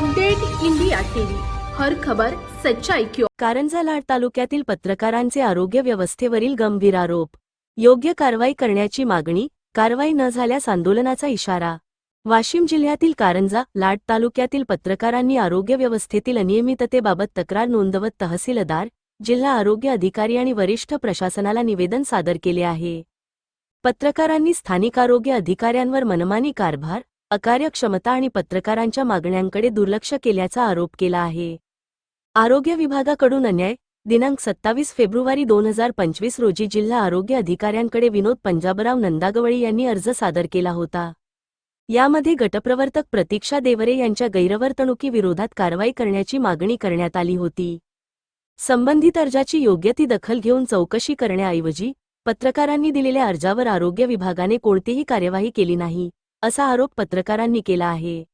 Update India TV. हर खबर सच्चाई क्यों कारंजा लाड तालुक्यातील पत्रकारांचे आरोग्य व्यवस्थेवरील गंभीर आरोप. योग्य कारवाई करण्याची मागणी कारवाई न झाल्यास आंदोलनाचा इशारा. वाशिम जिल्ह्यातील कारंजा लाड तालुक्यातील पत्रकारांनी आरोग्य व्यवस्थेतील अनियमिततेबाबत तक्रार नोंदवत तहसीलदार जिल्हा आरोग्य अधिकारी आणि वरिष्ठ प्रशासनाला निवेदन सादर केले आहे. पत्रकारांनी स्थानिक आरोग्य अधिकाऱ्यांवर मनमानी कारभार अकार्यक्षमता आणि पत्रकारांच्या मागण्यांकडे दुर्लक्ष केल्याचा आरोप केला आहे. आरोग्य विभागाकडून अन्याय दिनांक सत्तावीस फेब्रुवारी दोन हजार पंचवीस रोजी जिल्हा आरोग्य अधिकाऱ्यांकडे विनोद पंजाबराव नंदागवळी यांनी अर्ज सादर केला होता. यामध्ये गटप्रवर्तक प्रतीक्षा देवरे यांच्या गैरवर्तणुकीविरोधात कारवाई करण्याची मागणी करण्यात आली होती. संबंधित अर्जाची योग्य ती दखल घेऊन चौकशी करण्याऐवजी पत्रकारांनी दिलेल्या अर्जावर आरोग्य विभागाने कोणतीही कार्यवाही केली नाही. असा आरोप पत्रकारांनी केला आहे.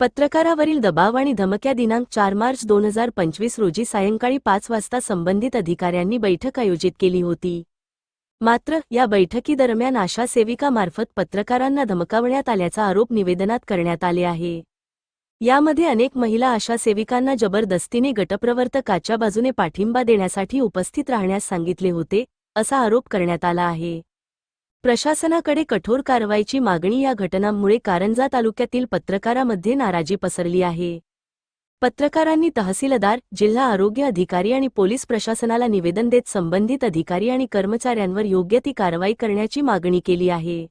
पत्रकारावरील दबाव आणि धमक्या दिनांक चार मार्च दोन हजार पंचवीस रोजी सायंकाळी पाच वाजता संबंधित अधिकाऱ्यांनी बैठक आयोजित केली होती. मात्र या बैठकीदरम्यान आशा सेविकामार्फत पत्रकारांना धमकावण्यात आल्याचा आरोप निवेदनात करण्यात आले आहे. यामध्ये अनेक महिला आशा सेविकांना जबरदस्तीने गटप्रवर्तकाच्या बाजूने पाठिंबा देण्यासाठी उपस्थित राहण्यास सांगितले होते असा आरोप करण्यात आला आहे. प्रशासनाकडे कठोर कारवाईची मागणी या घटनांमुळे कारंजा तालुक्यातील पत्रकारामध्ये नाराजी पसरली आहे. पत्रकारांनी तहसीलदार जिल्हा आरोग्य अधिकारी आणि पोलीस प्रशासनाला निवेदन देत संबंधित अधिकारी आणि कर्मचाऱ्यांवर योग्य ती कारवाई करण्याची मागणी केली आहे.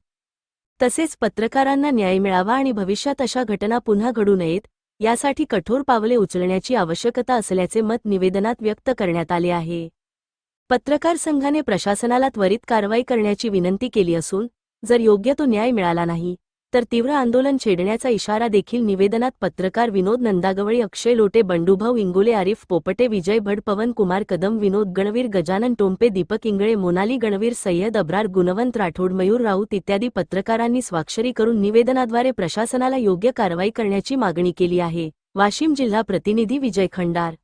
तसेच पत्रकारांना न्याय मिळावा आणि भविष्यात अशा घटना पुन्हा घडू नयेत यासाठी कठोर पावले उचलण्याची आवश्यकता असल्याचे मत निवेदनात व्यक्त करण्यात आले आहे. पत्रकार संघाने प्रशासनाला त्वरित कारवाई करण्याची विनंती केली असून जर योग्य तो न्याय मिळाला नाही तर तीव्र आंदोलन छेडण्याचा इशारा देखील निवेदनात पत्रकार विनोद नंदागवळी अक्षय लोटे बंडूभाऊ इंगोले आरिफ पोपटे विजय भड पवन कुमार कदम विनोद गणवीर गजानन टोंपे दीपक इंगळे मोनाली गणवीर सय्यद अब्रार गुणवंत राठोड मयूर राऊत इत्यादी पत्रकारांनी स्वाक्षरी करून निवेदनाद्वारे प्रशासनाला योग्य कारवाई करण्याची मागणी केली आहे. वाशिम जिल्हा प्रतिनिधी विजय खंडार